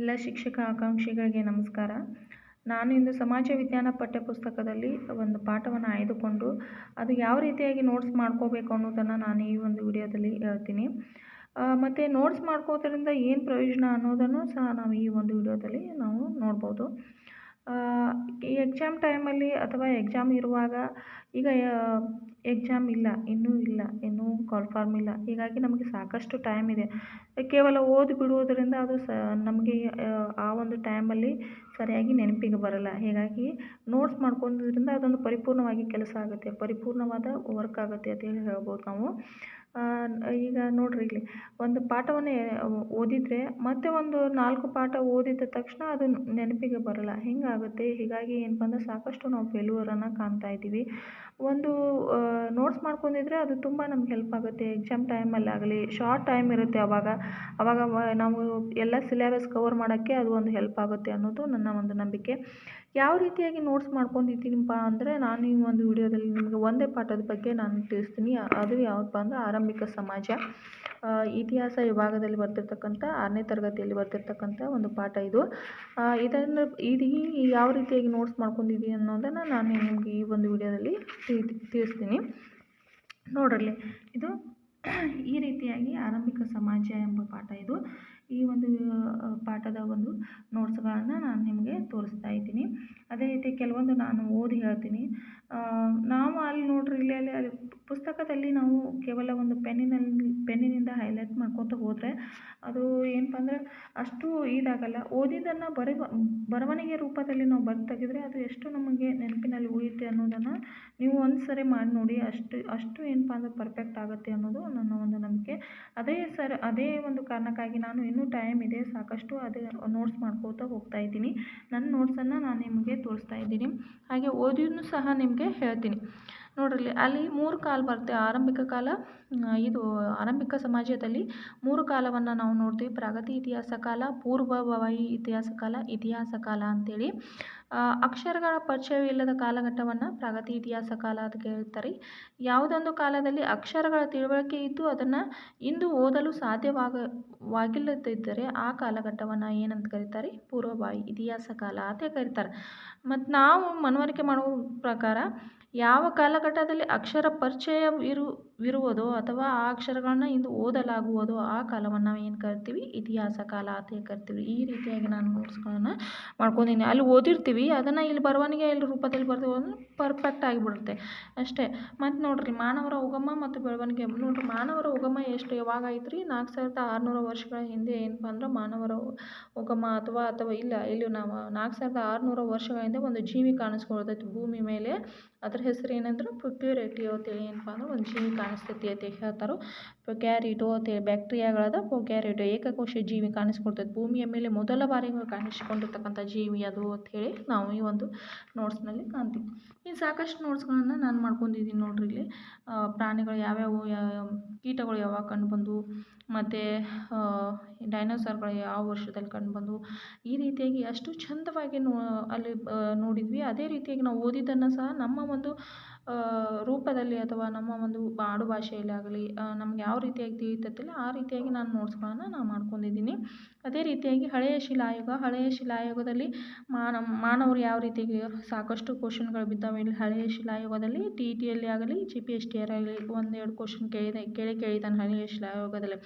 ಎಲ್ಲ ಶಿಕ್ಷಕ ಆಕಾಂಕ್ಷಿಗಳಿಗೆ ನಮಸ್ಕಾರ. ನಾನು ಇಂದು ಸಮಾಜ ವಿಜ್ಞಾನ ಪಠ್ಯಪುಸ್ತಕದಲ್ಲಿ ಒಂದು ಪಾಠವನ್ನು ಆಯ್ದುಕೊಂಡು ಅದು ಯಾವ ರೀತಿಯಾಗಿ ನೋಟ್ಸ್ ಮಾಡ್ಕೋಬೇಕು ಅನ್ನೋದನ್ನು ನಾನು ಈ ಒಂದು ವಿಡಿಯೋದಲ್ಲಿ ಹೇಳ್ತೀನಿ. ಮತ್ತು ನೋಟ್ಸ್ ಮಾಡ್ಕೋದ್ರಿಂದ ಏನು ಪ್ರಯೋಜನ ಅನ್ನೋದನ್ನು ಸಹ ನಾವು ಈ ಒಂದು ವಿಡಿಯೋದಲ್ಲಿ ನಾವು ನೋಡ್ಬೋದು. ಈ ಎಕ್ಸಾಮ್ ಟೈಮಲ್ಲಿ ಅಥವಾ ಎಕ್ಸಾಮ್ ಇರುವಾಗ ಈಗ ಎಕ್ಸಾಮ್ ಇಲ್ಲ, ಇನ್ನೂ ಇಲ್ಲ, ಇನ್ನೂ ಕನ್ಫರ್ಮ್ ಇಲ್ಲ. ಹೀಗಾಗಿ ನಮಗೆ ಸಾಕಷ್ಟು ಟೈಮ್ ಇದೆ. ಕೇವಲ ಓದಿ ಬಿಡುವುದರಿಂದ ಅದು ಸ, ನಮಗೆ, ಆ ಒಂದು ಟೈಮಲ್ಲಿ ಸರಿಯಾಗಿ ನೆನಪಿಗೆ ಬರಲ್ಲ. ಹೀಗಾಗಿ ನೋಟ್ಸ್ ಮಾಡ್ಕೊಳ್ಳೋದ್ರಿಂದ ಅದೊಂದು ಪರಿಪೂರ್ಣವಾಗಿ ಕೆಲಸ ಆಗುತ್ತೆ. ಪರಿಪೂರ್ಣವಾದ ವರ್ಕ್ ಆಗುತ್ತೆ ಅಂತ ಹೇಳಿ ಹೇಳ್ಬೋದು ನಾವು. ಈಗ ನೋಡಿರಿ ಇಲ್ಲಿ ಒಂದು ಪಾಠವನ್ನೇ ಓದಿದರೆ ಮತ್ತೆ ಒಂದು ನಾಲ್ಕು ಪಾಠ ಓದಿದ ತಕ್ಷಣ ಅದು ನೆನಪಿಗೆ ಬರಲ್ಲ. ಹೀಗಾಗುತ್ತೆ. ಹೀಗಾಗಿ ಏನಪ್ಪ ಅಂದ್ರೆ ಸಾಕಷ್ಟು ನಾವು ಫೇಲ್ಯೂರನ್ನು ಕಾಣ್ತಾ ಇದ್ದೀವಿ. ಒಂದು ನೋಟ್ಸ್ ಮಾಡ್ಕೊಂಡಿದ್ರೆ ಅದು ತುಂಬ ನಮ್ಗೆ ಹೆಲ್ಪ್ ಆಗುತ್ತೆ. ಎಕ್ಸಾಮ್ ಟೈಮಲ್ಲಾಗಲಿ ಶಾರ್ಟ್ ಟೈಮ್ ಇರುತ್ತೆ ಅವಾಗ. ಅವಾಗ ನಾವು ಎಲ್ಲ ಸಿಲೆಬಸ್ ಕವರ್ ಮಾಡೋಕ್ಕೆ ಅದು ಒಂದು ಹೆಲ್ಪ್ ಆಗುತ್ತೆ ಅನ್ನೋದು ನನ್ನ ಒಂದು ನಂಬಿಕೆ. ಯಾವ ರೀತಿಯಾಗಿ ನೋಟ್ಸ್ ಮಾಡ್ಕೊಂಡಿದ್ದೀನಪ್ಪ ಅಂದರೆ ನಾನು ಈ ಒಂದು ವಿಡಿಯೋದಲ್ಲಿ ನಿಮಗೆ ಒಂದೇ ಪಾಠದ ಬಗ್ಗೆ ನಾನು ತಿಳಿಸ್ತೀನಿ. ಅದು ಯಾವುದಪ್ಪ ಅಂದರೆ ಆರಂಭಿಕ ಸಮಾಜ. ಇತಿಹಾಸ ವಿಭಾಗದಲ್ಲಿ ಬರ್ತಿರ್ತಕ್ಕಂಥ ಆರನೇ ತರಗತಿಯಲ್ಲಿ ಬರ್ತಿರ್ತಕ್ಕಂಥ ಒಂದು ಪಾಠ ಇದು. ಇದನ್ನು ಇದು ಯಾವ ರೀತಿಯಾಗಿ ನೋಟ್ಸ್ ಮಾಡ್ಕೊಂಡಿದ್ದೀನಿ ಅನ್ನೋದನ್ನು ನಾನು ನಿಮಗೆ ಈ ಒಂದು ವಿಡಿಯೋದಲ್ಲಿ ತಿಳಿಸ್ತೀನಿ. ನೋಡ್ರಲ್ಲಿ ಇದು ಈ ರೀತಿಯಾಗಿ ಆರಂಭಿಕ ಸಮಾಜ ಎಂಬ ಪಾಠ ಇದು. ಈ ಒಂದು ಪಾಠದ ಒಂದು ನೋಟ್ಸ್ಗಳನ್ನು ನಾನು ನಿಮಗೆ ತೋರಿಸ್ತಾ ಇದ್ದೀನಿ. ಅದೇ ರೀತಿ ಕೆಲವೊಂದು ನಾನು ಓದಿ ಹೇಳ್ತೀನಿ. ನಾವು ಪುಸ್ತಕದಲ್ಲಿ ನಾವು ಕೇವಲ ಒಂದು ಪೆನ್ನಿನಲ್ಲಿ, ಪೆನ್ನಿನಿಂದ ಹೈಲೈಟ್ ಮಾಡ್ಕೊತ ಹೋದರೆ ಅದು ಏನಪ್ಪ ಅಂದರೆ ಅಷ್ಟು ಇದಾಗಲ್ಲ. ಓದಿದ್ದನ್ನು ಬರೆವ, ಬರವಣಿಗೆ ರೂಪದಲ್ಲಿ ನಾವು ಬರ್ದು ತೆಗೆದ್ರೆ ಅದು ಎಷ್ಟು ನಮಗೆ ನೆನಪಿನಲ್ಲಿ ಉಳಿಯುತ್ತೆ ಅನ್ನೋದನ್ನು ನೀವು ಒಂದು ಸರಿ ಮಾಡಿ ನೋಡಿ ಅಷ್ಟು ಅಷ್ಟು ಏನಪ್ಪ ಅಂದರೆ ಪರ್ಫೆಕ್ಟ್ ಆಗುತ್ತೆ ಅನ್ನೋದು ನನ್ನ ಒಂದು ನಂಬಿಕೆ. ಅದೇ ಸರ್, ಅದೇ ಒಂದು ಕಾರಣಕ್ಕಾಗಿ ನಾನು ಇನ್ನೂ ಟೈಮ್ ಇದೆ, ಸಾಕಷ್ಟು ಅದೇ ನೋಟ್ಸ್ ಮಾಡ್ಕೋತಾ ಹೋಗ್ತಾ ಇದ್ದೀನಿ. ನನ್ನ ನೋಟ್ಸನ್ನು ನಾನು ನಿಮಗೆ ತೋರಿಸ್ತಾ ಇದ್ದೀನಿ. ಹಾಗೆ ಓದಿನೂ ಸಹ ನಿಮಗೆ ಹೇಳ್ತೀನಿ. ನೋಡ್ರಿ, ಅಲ್ಲಿ ಮೂರು ಕಾಲ ಬರುತ್ತೆ ಆರಂಭಿಕ ಕಾಲ ಇದು ಆರಂಭಿಕ ಸಮಾಜದಲ್ಲಿ ಮೂರು ಕಾಲವನ್ನು ನಾವು ನೋಡ್ತೀವಿ. ಪ್ರಗತಿ ಇತಿಹಾಸ ಕಾಲ, ಪೂರ್ವಭಾವಿ ಇತಿಹಾಸ ಕಾಲ ಇತಿಹಾಸ ಕಾಲ ಅಂತೇಳಿ. ಅಕ್ಷರಗಳ ಪರಿಚಯವಿಲ್ಲದ ಕಾಲಘಟ್ಟವನ್ನು ಪ್ರಗತಿ ಇತಿಹಾಸ ಕಾಲ ಅಂತ ಕೇಳ್ತಾರೆ ಯಾವುದೊಂದು ಕಾಲದಲ್ಲಿ ಅಕ್ಷರಗಳ ತಿಳುವಳಿಕೆ ಇದ್ದು ಅದನ್ನು ಇಂದು ಓದಲು ಸಾಧ್ಯವಾಗ ವಾಗಿಲ್ಲದಿದ್ದರೆ ಆ ಕಾಲಘಟ್ಟವನ್ನು ಏನಂತ ಕರೀತಾರೆ? ಪೂರ್ವಭಾವಿ ಇತಿಹಾಸ ಕಾಲ ಅಂತ ಕರೀತಾರೆ. ಮತ್ತು ನಾವು ಮನವರಿಕೆ ಮಾಡುವ ಪ್ರಕಾರ ಯಾವ ಕಾಲಘಟ್ಟದಲ್ಲಿ ಅಕ್ಷರ ಪರಿಚಯವಿರು ವಿರುವುದೋ ಅಥವಾ ಆ ಅಕ್ಷರಗಳನ್ನ ಇಂದು ಓದಲಾಗುವುದೋ ಆ ಕಾಲವನ್ನು ನಾವು ಏನು ಕರಿತೀವಿ? ಇತಿಹಾಸ ಕಾಲ ಅಂತ ಕರಿತೀವಿ? ಈ ರೀತಿಯಾಗಿ ನಾನು ನೋಟ್ಸ್ಗಳನ್ನು ಮಾಡ್ಕೊಂಡಿದ್ದೀನಿ. ಅಲ್ಲಿ ಓದಿರ್ತೀವಿ. ಅದನ್ನು ಇಲ್ಲಿ ಬರವಣಿಗೆ ಇಲ್ಲಿ ರೂಪದಲ್ಲಿ ಬರ್ತೀವಿ ಅಂದ್ರೆ ಪರ್ಫೆಕ್ಟ್ ಆಗಿಬಿಡುತ್ತೆ. ಅಷ್ಟೇ. ಮತ್ತು ನೋಡಿರಿ ಮಾನವರ ಉಗಮ ಮತ್ತು ಬೆಳವಣಿಗೆ. ನೋಡಿರಿ ಮಾನವರ ಉಗಮ ಎಷ್ಟು ಯಾವಾಗ ಆಯ್ತು ರೀ ನಾಲ್ಕು ಸಾವಿರದ ಆರುನೂರು ವರ್ಷಗಳ ಹಿಂದೆ ಏನಪ್ಪ ಅಂದ್ರೆ ಮಾನವರ ಉಗಮ ಅಥವಾ ಅಥವಾ ಇಲ್ಲ, ಇಲ್ಲಿ ನಾವು ನಾಲ್ಕು ಸಾವಿರದ ಆರುನೂರು ವರ್ಷಗಳ ಹಿಂದೆ ಒಂದು ಜೀವಿ ಕಾಣಿಸ್ಕೊಳ್ತೈತಿ ಭೂಮಿ ಮೇಲೆ. ಅದ್ರ ಹೆಸರು ಏನಂದ್ರೆ ಪ್ಯುಪ್ಯೂರೇಟಿ ಅಂತೇಳಿ ಏನಪ್ಪ ಅಂದ್ರೆ ಒಂದು ಜೀವಿ ಕಾಣಿಸ್ತೈತಿ ಅಂತ ಹೇಳ್ತಾರೆ ಪ್ರೊಕ್ಯಾರಿಟೋ ಅಂತೇಳಿ ಬ್ಯಾಕ್ಟೀರಿಯಾಗಳದ ಪ್ರೊಕ್ಯಾರಿಟೋ ಏಕಕೋಶ ಜೀವಿ ಕಾಣಿಸ್ಕೊಡ್ತೈತಿ ಭೂಮಿಯ ಮೇಲೆ ಮೊದಲ ಬಾರಿಗೆ ಕಾಣಿಸಿಕೊಂಡಿರ್ತಕ್ಕಂಥ ಜೀವಿ ಅದು ಅಂಥೇಳಿ ನಾವು ಈ ಒಂದು ನೋಟ್ಸ್ನಲ್ಲಿ ಕಾಣ್ತೀವಿ. ಇನ್ನು ಸಾಕಷ್ಟು ನೋಟ್ಸ್ಗಳನ್ನು ನಾನು ಮಾಡ್ಕೊಂಡಿದ್ದೀನಿ ನೋಡ್ರಿ ಇಲ್ಲಿ. ಪ್ರಾಣಿಗಳು ಯಾವ್ಯಾವು ಕೀಟಗಳು ಯಾವಾಗ ಕಂಡುಬಂದು, ಮತ್ತು ಡೈನೋಸಾರ್ಗಳು ಯಾವ ವರ್ಷದಲ್ಲಿ ಕಂಡುಬಂದು, ಈ ರೀತಿಯಾಗಿ ಅಷ್ಟು ಚಂದವಾಗಿ ನೋ, ಅಲ್ಲಿ ನೋಡಿದ್ವಿ. ಅದೇ ರೀತಿಯಾಗಿ ನಾವು ಓದಿದ್ದನ್ನು ಸಹ ನಮ್ಮ ಒಂದು ರೂಪದಲ್ಲಿ ಅಥವಾ ನಮ್ಮ ಒಂದು ಆಡು ಭಾಷೆಯಲ್ಲಿ ಆಗಲಿ ನಮ್ಗೆ ಯಾವ ರೀತಿಯಾಗಿ ತಿಳಿತೈತಿಲ್ಲ ಆ ರೀತಿಯಾಗಿ ನಾನು ನೋಟ್ಸ್ಗಳನ್ನು ನಾನು ಮಾಡ್ಕೊಂಡಿದ್ದೀನಿ. ಅದೇ ರೀತಿಯಾಗಿ ಹಳೆಯ ಶಿಲಾಯುಗ, ಹಳೆಯ ಶಿಲಾಯುಗದಲ್ಲಿ ಮಾನ ಮಾನವರು ಯಾವ ರೀತಿಯಾಗಿ ಸಾಕಷ್ಟು ಕ್ವಶನ್ಗಳು ಬಿದ್ದಾವೆ ಇಲ್ಲಿ ಹಳೆಯ ಶಿಲಾಯುಗದಲ್ಲಿ ಟಿ ಇ ಟಿಯಲ್ಲಿ ಆಗಲಿ ಜಿ ಪಿ ಎಸ್ ಟಿ ಆಗಲಿ, ಒಂದೆರಡು ಕ್ವಶನ್ ಕೇಳಿದೆ, ಕೇಳಿ ಕೇಳಿದ್ದಾನೆ ಹಳೆಯ ಶಿಲಾಯುಗದಲ್ಲಿ.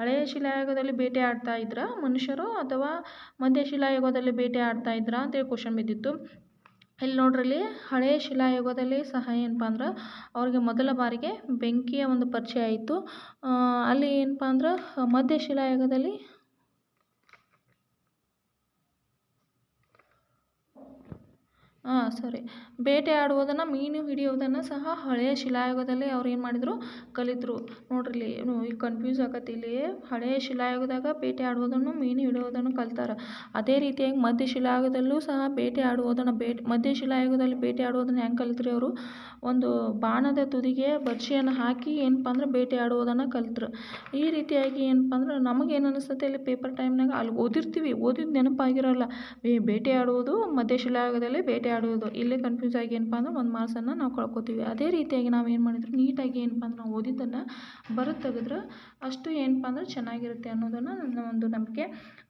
ಹಳೆಯ ಶಿಲಾಯುಗದಲ್ಲಿ ಬೇಟೆ ಆಡ್ತಾ ಇದ್ರಾ ಮನುಷ್ಯರು ಅಥವಾ ಮಧ್ಯ ಶಿಲಾಯುಗದಲ್ಲಿ ಬೇಟೆ ಆಡ್ತಾ ಇದ್ರಾ ಅಂತೇಳಿ ಕ್ವಶನ್ ಬಿದ್ದಿತ್ತು. ಇಲ್ಲಿ ನೋಡ್ರಲ್ಲಿ ಹಳೆಯ ಶಿಲಾಯುಗದಲ್ಲಿ ಸಹ ಏನಪ್ಪ ಅಂದ್ರೆ ಅವ್ರಿಗೆ ಮೊದಲ ಬಾರಿಗೆ ಬೆಂಕಿಯ ಒಂದು ಪರಿಚಯ ಆಯಿತು ಅಲ್ಲಿ ಏನಪ್ಪ ಅಂದ್ರೆ ಮಧ್ಯ ಶಿಲಾಯುಗದಲ್ಲಿ ಹಾಂ, ಸರಿ. ಬೇಟೆ ಆಡುವುದನ್ನು, ಮೀನು ಹಿಡಿಯುವುದನ್ನು ಸಹ ಹಳೆಯ ಶಿಲಾಯುಗದಲ್ಲಿ ಅವ್ರು ಏನು ಮಾಡಿದರು? ಕಲಿತರು. ನೋಡ್ರಿ ಇಲ್ಲಿ ಈಗ ಕನ್ಫ್ಯೂಸ್ ಆಗತ್ತೆ. ಇಲ್ಲಿ ಹಳೆಯ ಶಿಲಾಯುಗದಾಗ ಬೇಟೆ ಆಡುವುದನ್ನು, ಮೀನು ಹಿಡಿಯೋದನ್ನು ಕಲ್ತಾರೆ. ಅದೇ ರೀತಿಯಾಗಿ ಮಧ್ಯ ಶಿಲಾಯುಗದಲ್ಲೂ ಸಹ ಬೇಟೆ ಆಡುವುದನ್ನು ಬೇಟೆ ಮಧ್ಯ ಶಿಲಾಯುಗದಲ್ಲಿ ಬೇಟೆ ಆಡುವುದನ್ನು ಹೆಂಗೆ ಕಲಿತ್ರಿ ಅವರು? ಒಂದು ಬಾಣದ ತುದಿಗೆ ಬರ್ಚಿಯನ್ನು ಹಾಕಿ ಏನಪ್ಪ ಅಂದ್ರೆ ಬೇಟೆ ಆಡುವುದನ್ನು ಕಲಿತ್ರು. ಈ ರೀತಿಯಾಗಿ ಏನಪ್ಪ ಅಂದ್ರೆ ನಮಗೇನು ಅನಿಸ್ತೈತೆ ಇಲ್ಲಿ ಪೇಪರ್ ಟೈಮ್ನಾಗ ಅಲ್ಲಿ ಓದಿರ್ತೀವಿ ಓದಿದ್ದು ನೆನಪಾಗಿರೋಲ್ಲ. ಬೇಟೆ ಆಡುವುದು ಮಧ್ಯ ಶಿಲಾಯುಗದಲ್ಲಿ ಬೇಟೆ ಓಡಾಡೋದು ಇಲ್ಲೇ ಕನ್ಫ್ಯೂಸ್ ಆಗಿ ಏನಪ್ಪ ಅಂದ್ರೆ ಒಂದು ಮಾರ್ಕ್ಸನ್ನು ನಾವು ಕಳ್ಕೊತೀವಿ. ಅದೇ ರೀತಿಯಾಗಿ ನಾವು ಏನು ಮಾಡಿದ್ರು? ನೀಟಾಗಿ ಏನಪ್ಪ ಅಂದ್ರೆ ನಾವು ಓದಿದ್ದನ್ನು ಬರೆದು ತೆಗೆದ್ರೆ ಅಷ್ಟು ಏನಪ್ಪ ಅಂದ್ರೆ ಚೆನ್ನಾಗಿರುತ್ತೆ ಅನ್ನೋದನ್ನು ನನ್ನ ಒಂದು ನಂಬಿಕೆ.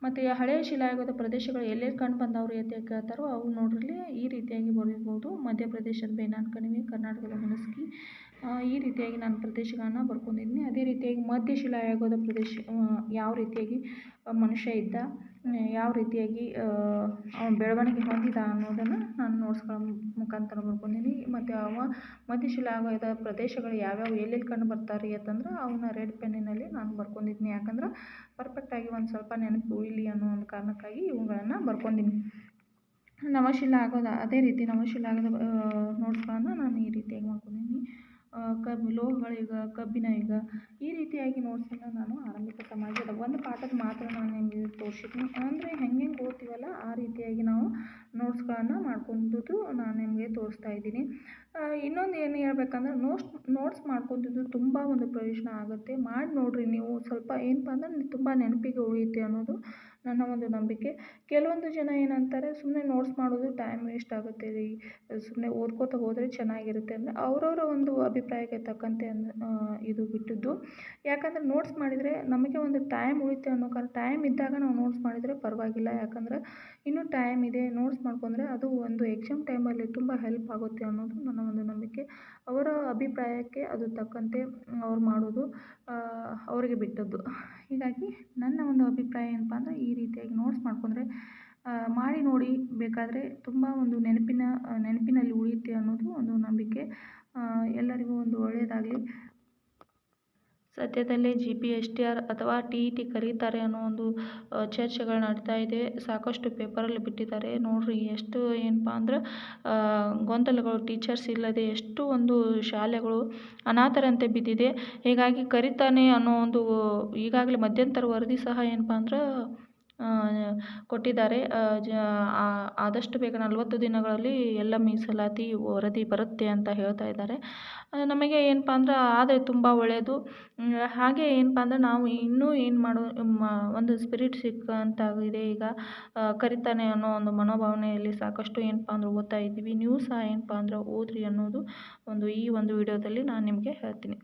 ಮತ್ತು ಹಳೆಯ ಶಿಲಾಯುಗದ ಪ್ರದೇಶಗಳು ಎಲ್ಲೆಲ್ಲಿ ಕಂಡು ಬಂದವರು ಎತ್ತೆ ಕೇಳ್ತಾರೋ ಅವು ನೋಡ್ರಲ್ಲಿ ಈ ರೀತಿಯಾಗಿ ಬರೀಬೋದು ಮಧ್ಯಪ್ರದೇಶದ ಬೇನಾನ್ ಕಣಿವೆ, ಕರ್ನಾಟಕದ ಮನಸ್ಕಿ ಈ ರೀತಿಯಾಗಿ ನಾನು ಪ್ರದೇಶಗಳನ್ನು ಬರ್ಕೊಂಡಿದ್ದೀನಿ ಅದೇ ರೀತಿಯಾಗಿ ಮಧ್ಯ ಶಿಲಾಯುಗದ ಪ್ರದೇಶ ಯಾವ ರೀತಿಯಾಗಿ ಮನುಷ್ಯ ಇದ್ದ ಯಾವ ರೀತಿಯಾಗಿ ಅವನು ಬೆಳವಣಿಗೆ ಹೊಂದಿದ ಅನ್ನೋದನ್ನು ನಾನು ನೋಟ್ಸ್ಗಳ ಮುಖಾಂತರ ಬರ್ಕೊಂಡಿನಿ ಮತ್ತು ಅವ ಮಧ್ಯಶಿಲಾಯುಗದ ಪ್ರದೇಶಗಳು ಯಾವ್ಯಾವ, ಎಲ್ಲೆಲ್ಲಿ ಕಂಡು ಬರ್ತಾರೆ ಅಂತಂದ್ರೆ ಅವನ್ನ ರೆಡ್ ಪೆನ್ನಿನಲ್ಲಿ ನಾನು ಬರ್ಕೊಂಡಿದ್ದೀನಿ. ಯಾಕಂದ್ರೆ ಪರ್ಫೆಕ್ಟಾಗಿ ಒಂದು ಸ್ವಲ್ಪ ನೆನಪು ಉಳಿಲಿ ಅನ್ನೋ ಒಂದು ಕಾರಣಕ್ಕಾಗಿ ಇವುಗಳನ್ನು ಬರ್ಕೊಂಡಿನಿ ನವಶಿಲಾಗದ ಅದೇ ರೀತಿ ನವಶಿಲಾಗದ ನೋಟ್ಸ್ಗಳನ್ನು ನಾನು ಈ ರೀತಿಯಾಗಿ ಮಾಡ್ಕೊಂಡಿದ್ದೀನಿ. ಕಬ್ಬು ಲೋಹಗಳ ಯುಗ ಕಬ್ಬಿನ ಯುಗ ಈ ರೀತಿಯಾಗಿ ನೋಟ್ಸನ್ನು ನಾನು ಆರಂಭಿಕ ಸಮಾಜದ ಒಂದು ಪಾಠದ ಮಾತ್ರ ನಾನು ನಿಮಗೆ ತೋರಿಸಿದ್ದೀನಿ. ಅಂದರೆ ಹೆಂಗೆ ಹೆಂಗೆ ಓದ್ತೀವಲ್ಲ, ಆ ರೀತಿಯಾಗಿ ನಾವು ನೋಟ್ಸ್ಗಳನ್ನು ಮಾಡ್ಕೊಂಡಿದ್ದು ನಾನು ನಿಮಗೆ ತೋರಿಸ್ತಾ ಇದ್ದೀನಿ. ಇನ್ನೊಂದು ಏನು ಹೇಳ್ಬೇಕಂದ್ರೆ ನೋಟ್ಸ್ ನೋಟ್ಸ್ ಮಾಡ್ಕೊಂಡಿದ್ದು ತುಂಬ ಒಂದು ಪ್ರಯೋಜನ ಆಗುತ್ತೆ. ಮಾಡಿ ನೋಡಿರಿ ನೀವು, ಸ್ವಲ್ಪ ಏನಪ್ಪ ಅಂದ್ರೆ, ತುಂಬ ನೆನಪಿಗೆ ಉಳಿಯುತ್ತೆ ಅನ್ನೋದು ನನ್ನ ಒಂದು ನಂಬಿಕೆ. ಕೆಲವೊಂದು ಜನ ಏನಂತಾರೆ ಸುಮ್ಮನೆ ನೋಟ್ಸ್ ಮಾಡೋದು ಟೈಮ್ ವೇಸ್ಟ್ ಆಗುತ್ತೆ ರೀ. ಸುಮ್ಮನೆ ಓದ್ಕೋತಾ ಹೋದರೆ ಚೆನ್ನಾಗಿರುತ್ತೆ ಅಂದರೆ ಅವರವರ ಒಂದು ಅಭಿಪ್ರಾಯಕ್ಕೆ ತಕ್ಕಂತೆ ಇದು ಬಿಟ್ಟಿದ್ದು. ಯಾಕಂದರೆ ನೋಟ್ಸ್ ಮಾಡಿದರೆ ನಮಗೆ ಒಂದು ಟೈಮ್ ಉಳಿತೆ ಅನ್ನೋ ಕಾರಣ ಟೈಮ್ ಇದ್ದಾಗ ನಾವು ನೋಟ್ಸ್ ಮಾಡಿದರೆ ಪರವಾಗಿಲ್ಲ. ಯಾಕಂದರೆ ಇನ್ನೂ ಟೈಮ್ ಇದೆ ನೋಟ್ಸ್ ಮಾಡ್ಕೊಂಡ್ರೆ ಅದು ಒಂದು ಎಕ್ಸಾಮ್ ಟೈಮಲ್ಲಿ ತುಂಬ ಹೆಲ್ಪ್ ಆಗುತ್ತೆ ಅನ್ನೋದು ನನ್ನ ಒಂದು ನಂಬಿಕೆ. ಅವರ ಅಭಿಪ್ರಾಯಕ್ಕೆ ಅದು ತಕ್ಕಂತೆ ಅವ್ರು ಮಾಡೋದು ಅವರಿಗೆ ಬಿಟ್ಟದ್ದು. ಹೀಗಾಗಿ ನನ್ನ ಒಂದು ಅಭಿಪ್ರಾಯ ಏನಪ್ಪ ಅಂದರೆ ಈ ರೀತಿಯಾಗಿ ನೋಟ್ಸ್ ಮಾಡ್ಕೊಂಡ್ರೆ ಮಾಡಿ ನೋಡಿ ಬೇಕಾದರೆ ತುಂಬ ಒಂದು ನೆನಪಿನ ನೆನಪಿನಲ್ಲಿ ಉಳಿಯುತ್ತೆ ಅನ್ನೋದು ಒಂದು ನಂಬಿಕೆ. ಎಲ್ಲರಿಗೂ ಒಂದು ಒಳ್ಳೆಯದಾಗಲಿ ಸದ್ಯದಲ್ಲೇ G P S T R ಅಥವಾ ಟಿ ಇ ಟಿ ಕರೀತಾರೆ ಅನ್ನೋ ಒಂದು ಚರ್ಚೆಗಳು ನಡೀತಾ ಇದೆ. ಸಾಕಷ್ಟು ಪೇಪರಲ್ಲಿ ಬಿಟ್ಟಿದ್ದಾರೆ. ನೋಡಿರಿ ಎಷ್ಟು ಏನಪ್ಪ ಅಂದ್ರೆ ಗೊಂದಲಗಳು ಟೀಚರ್ಸ್ ಇಲ್ಲದೆ ಎಷ್ಟು ಒಂದು ಶಾಲೆಗಳು ಅನಾಥರಂತೆ ಬಿದ್ದಿದೆ. ಹೀಗಾಗಿ ಕರೀತಾನೆ ಅನ್ನೋ ಒಂದು ಈಗಾಗಲೇ ಮಧ್ಯಂತರ ವರದಿ ಸಹ ಏನಪ್ಪ ಅಂದ್ರೆ ಕೊಟ್ಟಿದ್ದಾರೆ. ಜ ಆದಷ್ಟು ಬೇಗ ನಲವತ್ತು ದಿನಗಳಲ್ಲಿ ಎಲ್ಲ ಮೀಸಲಾತಿ ವರದಿ ಬರುತ್ತೆ ಅಂತ ಹೇಳ್ತಾ ಇದ್ದಾರೆ. ನಮಗೆ ಏನಪ್ಪ ಅಂದ್ರೆ ಆದರೆ ತುಂಬ ಒಳ್ಳೆಯದು. ಹಾಗೆ ಏನಪ್ಪ ಅಂದರೆ ನಾವು ಇನ್ನೂ ಏನು ಮಾಡೋ ಒಂದು ಸ್ಪಿರಿಟ್ ಸಿಕ್ಕಂತಾಗಿದೆ ಈಗ. ಕರಿತಾನೆ ಅನ್ನೋ ಒಂದು ಮನೋಭಾವನೆಯಲ್ಲಿ ಸಾಕಷ್ಟು ಏನಪ್ಪ ಅಂದ್ರೆ ಓದ್ತಾ ಇದ್ದೀವಿ. ನೀವು ಸಹ ಏನಪ್ಪ ಅಂದ್ರೆ ಓದಿರಿ ಅನ್ನೋದು ಒಂದು ಈ ಒಂದು ವಿಡಿಯೋದಲ್ಲಿ ನಾನು ನಿಮಗೆ ಹೇಳ್ತೀನಿ.